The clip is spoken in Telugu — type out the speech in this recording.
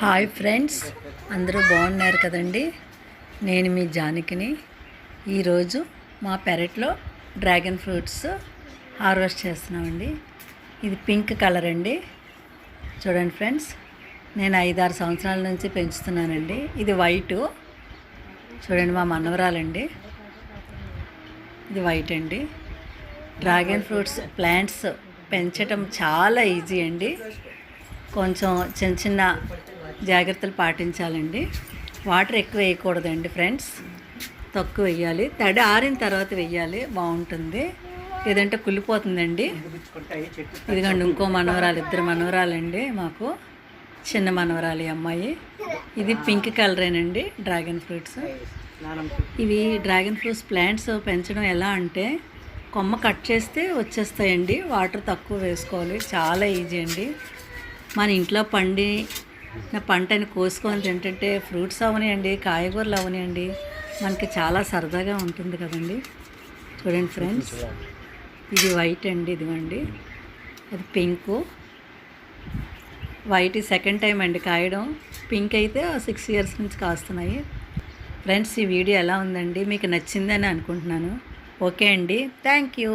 హాయ్ ఫ్రెండ్స్ అందరూ బాగున్నారు కదండి? నేను మీ జానకిని. ఈరోజు మా పెరట్లో డ్రాగన్ ఫ్రూట్స్ హార్వెస్ట్ చేస్తున్నామండి. ఇది పింక్ కలర్ అండి. చూడండి ఫ్రెండ్స్ నేను ఐదారు సంవత్సరాల నుంచి పెంచుతున్నానండి. ఇది వైటు. చూడండి మా మనవరాలండి. ఇది వైట్ అండి. డ్రాగన్ ఫ్రూట్స్ ప్లాంట్స్ పెంచటం చాలా ఈజీ అండి. కొంచెం చిన్న చిన్న జాగ్రత్తలు పాటించాలండి. వాటర్ ఎక్కువ వేయకూడదండి ఫ్రెండ్స్. తక్కువ వేయాలి. తడి ఆరిన తర్వాత వేయాలి. బాగుంటుంది. లేదంటే కుళ్ళిపోతుందండి. ఇదిగండి ఇంకో మనవరాలు ఇద్దరు మనవరాలండి మాకు. చిన్న మనవరాలు ఈ అమ్మాయి. ఇది పింక్ కలరేనండి డ్రాగన్ ఫ్రూట్స్. ఇవి డ్రాగన్ ఫ్రూట్స్ ప్లాంట్స్ పెంచడం ఎలా అంటే కొమ్మ కట్ చేస్తే వచ్చేస్తాయండి. వాటర్ తక్కువ వేసుకోవాలి. చాలా ఈజీ అండి. మన ఇంట్లో పండి నా పంటని కోసుకొని తింటుంటే ఫ్రూట్స్ అవనియండి కాయగూరలు అవనియండి మనకి చాలా సరదాగా ఉంటుంది కదండి. చూడండి ఫ్రెండ్స్ ఇది వైట్ అండి ఇదిగోండి. అది పింకు. వైట్ సెకండ్ టైం అండి కాయడం. పింక్ అయితే సిక్స్ ఇయర్స్ నుంచి కాస్తున్నాయి. ఫ్రెండ్స్ ఈ వీడియో ఎలా ఉందండి? మీకు నచ్చిందని అనుకుంటున్నాను. ఓకే అండి. Thank you